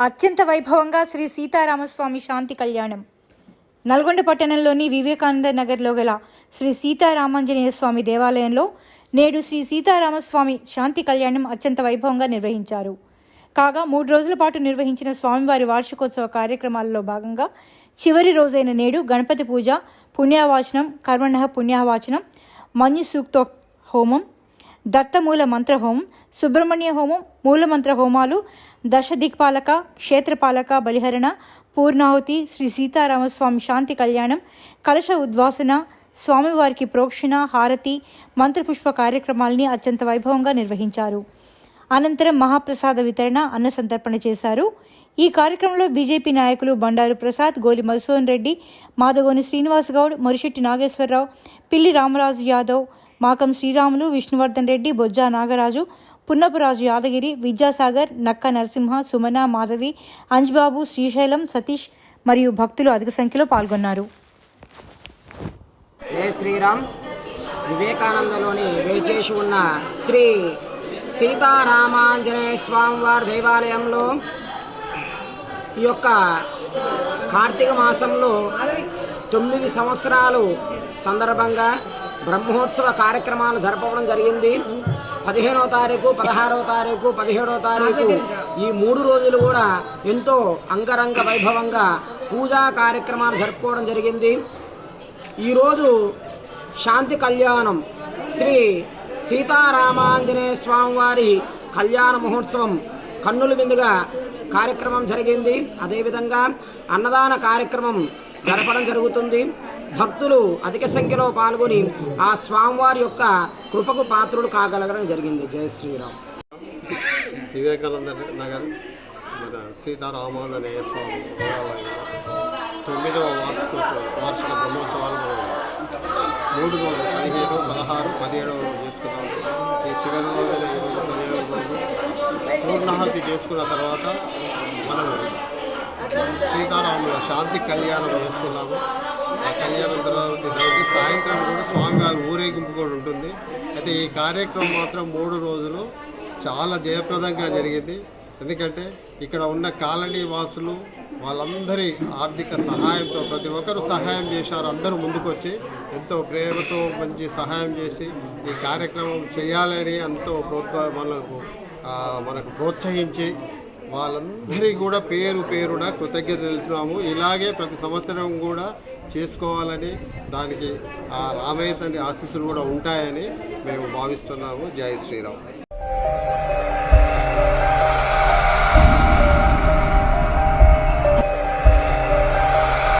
అత్యంత వైభవంగా శ్రీ సీతారామస్వామి శాంతి కళ్యాణం. నల్గొండ పట్టణంలోని వివేకానంద నగర్లో గల శ్రీ సీతారామాంజనేయ స్వామి దేవాలయంలో నేడు శ్రీ సీతారామస్వామి శాంతి కళ్యాణం అత్యంత వైభవంగా నిర్వహించారు. కాగా మూడు రోజుల పాటు నిర్వహించిన స్వామివారి వార్షికోత్సవ కార్యక్రమాల్లో భాగంగా చివరి రోజైన నేడు గణపతి పూజ పుణ్యావాచనం కర్మణ పుణ్యావాచనం మంజు సూక్తో హోమం దత్తమూల మంత్రహోమం సుబ్రహ్మణ్య హోమం మూలమంత్ర హోమాలు దశ దిక్పాలక క్షేత్రపాలక బలిహరణ పూర్ణాహుతి శ్రీ సీతారామస్వామి శాంతి కళ్యాణం కలశ ఉద్వాసన స్వామివారికి ప్రోక్షణ హారతి మంత్రపుష్ప కార్యక్రమాల్ని అత్యంత వైభవంగా నిర్వహించారు. అనంతరం మహాప్రసాద వితరణ అన్న సంతర్పణ చేశారు. ఈ కార్యక్రమంలో బీజేపీ నాయకులు బండారు ప్రసాద్ గోలి మధుసూన్ రెడ్డి మాధగోని శ్రీనివాస్ గౌడ్ మొరిశెట్టి నాగేశ్వరరావు పిల్లి రామరాజు యాదవ్ మాకం శ్రీరాములు విష్ణువర్ధన్ రెడ్డి బొజ్జా నాగరాజు పున్నపురాజు యాదగిరి విద్యాసాగర్ నక్క నరసింహ సుమన మాధవి అంజ్బాబు శ్రీశైలం సతీష్ మరియు భక్తులు అధిక సంఖ్యలో పాల్గొన్నారు. జయ శ్రీరామ్. వివేకానందలోని వేచేసి ఉన్న శ్రీ సీతారామాంజనేయ స్వామివారి దేవాలయంలో ఈ యొక్క కార్తీక మాసంలో తొమ్మిది సంవత్సరాలు సందర్భంగా బ్రహ్మోత్సవ కార్యక్రమాలు జరపడం జరిగింది. పదిహేనవ తారీఖు పదహారవ తారీఖు పదిహేడవ తారీఖు ఈ మూడు రోజులు కూడా ఎంతో అంగరంగ వైభవంగా పూజా కార్యక్రమాలు జరుపుకోవడం జరిగింది. ఈరోజు శాంతి కళ్యాణం. శ్రీ సీతారామాంజనేయ స్వామివారి కళ్యాణ మహోత్సవం కన్నుల విందుగా కార్యక్రమం జరిగింది. అదేవిధంగా అన్నదాన కార్యక్రమం జరపడం జరుగుతుంది. భక్తులు అధిక సంఖ్యలో పాల్గొని ఆ స్వామివారి యొక్క కృపకు పాత్రుడు కాగలగడం జరిగింది. జయ శ్రీరామ్. వివేకానంద నగర్ మన సీతారామాంజనేయ స్వామి దేవాలయం తొమ్మిదవ వార్షికోత్సవం వార్షిక బ్రహ్మోత్సవాలు మనం మూడు రోజులు పదిహేడు పదహారు పదిహేడవ రోజు చేసుకున్నాము ఈ చివరి రోజున ఈరోజు పదిహేడవ రోజు పూర్ణాహుతి చేసుకున్న తర్వాత మనం సీతారాముల శాంతి కళ్యాణం చేసుకున్నాము. ఆ కళ్యాణం తర్వాత రోజు సాయంత్రం కూడా స్వామివారి ఊరేగింపు కూడా ఉంటుంది. అయితే ఈ కార్యక్రమం మాత్రం మూడు రోజులు చాలా జయప్రదంగా జరిగింది. ఎందుకంటే ఇక్కడ ఉన్న కాలనీ వాసులు వాళ్ళందరి ఆర్థిక సహాయంతో ప్రతి ఒక్కరు సహాయం చేశారు. అందరూ ముందుకొచ్చి ఎంతో ప్రేమతో మంచి సహాయం చేసి ఈ కార్యక్రమం చేయాలని ఎంతో ప్రోత్సా మనకు మనకు ప్రోత్సహించి వాళ్ళందరికీ కూడా పేరు పేరున కృతజ్ఞత తెలుపుతున్నాము ఇలాగే ప్రతి సంవత్సరం కూడా చేసుకోవాలని దానికి ఆ రామయ్య తండ్రి ఆశీస్సులు కూడా ఉంటాయని మేము భావిస్తున్నాము. జై శ్రీరామ్.